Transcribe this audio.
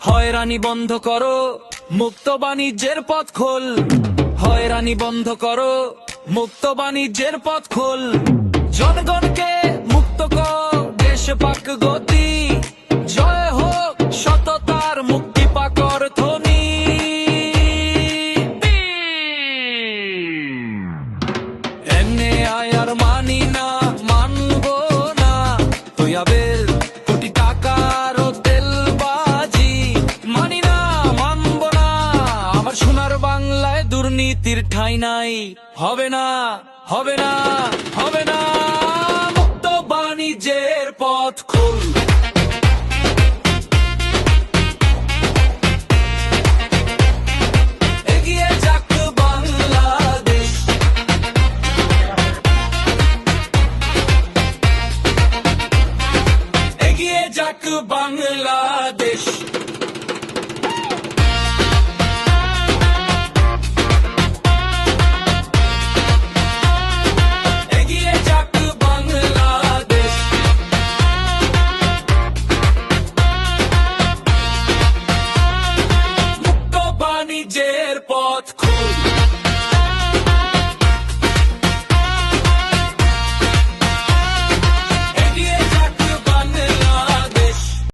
হয়রানি বন্ধ করো মুক্ত বাণিজ্যের পথ খোল। হয়রানি বন্ধ করো মুক্ত বাণিজ্যের পথ খোল। জনগণকে মুক্ত কর দেশ পাক গতি। জয় হোক সততার মুক্তি পাকর ধ্বনি এমনি আয়ার মানি না। দুর্নীতির ঠাই নাই। হবে না হবে না হবে না। মুক্ত বাণিজ্যের পথ খুল। বাংলাদেশ।